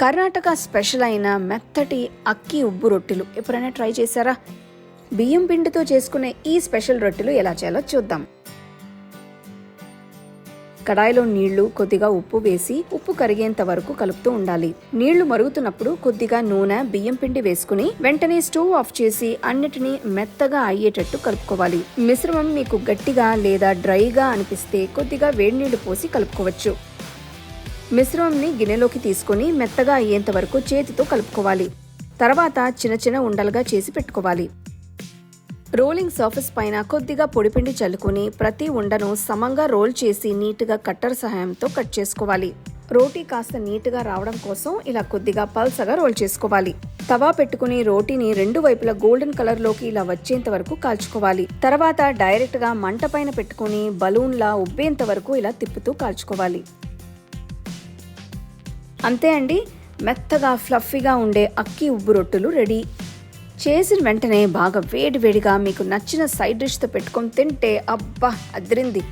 Karnataka special అయిన మెత్తటి అక్కి ఉబ్బు రొట్టెలు. ఎప్పుడైనా ట్రై చేశారా? బియ్యం పిండితో చేసుకునే ఈ స్పెషల్ రొట్టెలు ఎలా చేయాలో చూద్దాం. కడాయిలో నీళ్ళు కొద్దిగా ఉప్పు వేసి ఉప్పు కరిగేంత వరకు కలుపుతూ ఉండాలి. నీళ్ళు మరుగుతున్నప్పుడు కొద్దిగా నూనె బియ్యం పిండి వేసుకుని వెంటనే స్టవ్ ఆఫ్ చేసి అన్నిటినీ మెత్తగా అయ్యేటట్టు కలుపుకోవాలి. మిశ్రమం మీకు గట్టిగా లేదా డ్రైగా అనిపిస్తే కొద్దిగా వేడి నీళ్ళు పోసి కలుపుకోవచ్చు. మిశ్రమంని గిన్నెలోకి తీసుకొని మెత్తగా అయ్యేంత వరకు చేతితో కలుపుకోవాలి. తర్వాత చిన్న చిన్న ఉండలుగా చేసి పెట్టుకోవాలి. రోలింగ్ సర్ఫేస్ పైన కొద్దిగా పొడిపిండి చల్లుకొని ప్రతి ఉండను సమంగా రోల్ చేసి నీట్గా కట్టర్ సహాయంతో కట్ చేసుకోవాలి. రోటీ కాస్త నీట్గా రావడం కోసం ఇలా కొద్దిగా పల్సగా రోల్ చేసుకోవాలి. తవా పెట్టుకుని రోటీని రెండు వైపులా గోల్డెన్ కలర్లోకి ఇలా వచ్చేంత వరకు కాల్చుకోవాలి. తర్వాత డైరెక్ట్గా మంట పైన పెట్టుకుని బలూన్లా ఉబ్బేంత వరకు ఇలా తిప్పుతూ కాల్చుకోవాలి. అంతే అండి. మెత్తగా ఫ్లఫీగా ఉండే అక్కి ఉబ్బు రొట్టెలు రెడీ. చేసిన వెంటనే బాగా వేడివేడిగా మీకు నచ్చిన సైడ్ డిష్తో పెట్టుకొని తింటే అబ్బా అదిరింది.